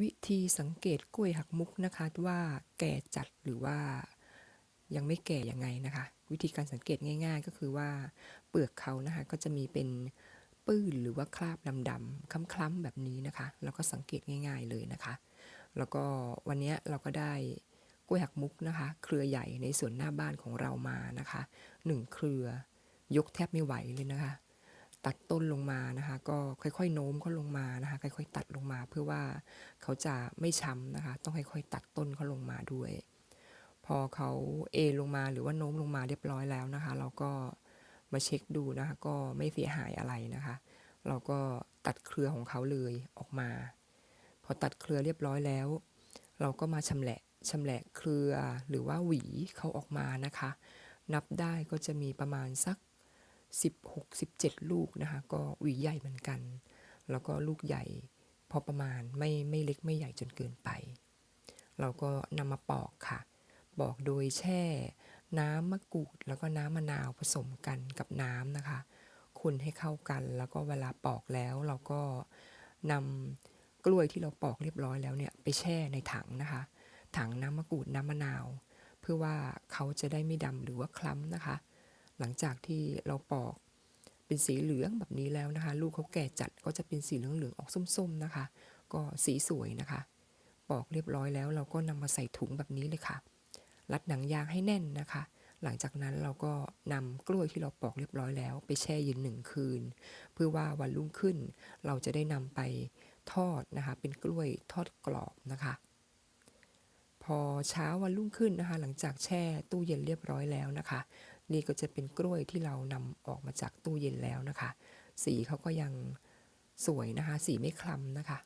วิธีสังเกตกล้วยหักมุกนะคะว่าแก่จัดหรือว่ายังไม่แก่ยังไงนะคะ วิธีการสังเกตง่าย ๆ ก็คือว่าเปลือกเขานะคะก็จะมีเป็นปื้นหรือว่าคราบดำๆคล้ำๆแบบนี้นะคะ แล้วก็สังเกตง่าย ๆเลยนะคะ แล้วก็วันนี้เราก็ได้กล้วยหักมุกนะคะ เครือใหญ่ในส่วนหน้าบ้านของเรามานะคะหนึ่งเครือยกแทบไม่ไหวเลยนะคะ ตัดต้นลงมานะคะ ก็ค่อยๆโน้มเขาลงมานะคะ ค่อย ๆ ตัดลงมาเพื่อว่าเขาจะไม่ช้ำนะคะ ต้องค่อยๆตัดต้นเขาลงมาด้วย พอเขาเอลงมาหรือว่าโน้มลงมาเรียบร้อยแล้วนะคะ เราก็มาเช็คดูนะคะ ก็ไม่เสียหายอะไรนะคะ เราก็ตัดเครือของเขาเลยออกมา พอตัดเครือเรียบร้อยแล้ว เราก็มาชำแหละชำแหละเครือหรือว่าหวีเขาออกมานะคะ นับได้ก็จะมีประมาณสัก 16-17 ลูกนะคะ ก็หวีใหญ่เหมือนกัน แล้วก็ลูกใหญ่พอประมาณไม่ไม่เล็กไม่ใหญ่จนเกินไป เราก็นำมาปอกค่ะ ปอกโดยแช่ น้ำมะกรูดแล้วก็น้ำมะนาวผสมกันกับน้ำนะคะ คนให้เข้ากันแล้วก็เวลาปอกแล้วเราก็นำกล้วยที่เราปอกเรียบร้อยแล้วเนี่ยไปแช่ในถังนะคะ ถังน้ำมะกรูดน้ำมะนาว เพื่อว่าเขาจะได้ไม่ดำหรือว่าคล้ำนะคะ หลังจากที่เราปอกเป็นสีเหลืองแบบนี้แล้วนะคะ ลูกเขาแก่จัดก็จะเป็นสีเหลืองๆออกส้มๆนะคะ ก็สีสวยนะคะ ปอกเรียบร้อยแล้วเราก็นำมาใส่ถุงแบบนี้เลยค่ะ รัดหนังยางให้แน่นนะคะ หลังจากนั้นเราก็นำกล้วยที่เราปอกเรียบร้อยแล้ว ไปแช่เย็นหนึ่งคืน เพื่อว่าวันรุ่งขึ้น เราจะได้นำไปทอดนะคะ เป็นกล้วยทอดกรอบนะคะพอเช้าวันรุ่งขึ้นนะคะ หลังจากแช่ตู้เย็นเรียบร้อยแล้วนะคะ นี่ก็จะเป็นกล้วยที่เรานำออกมาจากตู้เย็นแล้วนะคะ สีเขาก็ยังสวยนะคะ สีไม่คล้ำนะคะ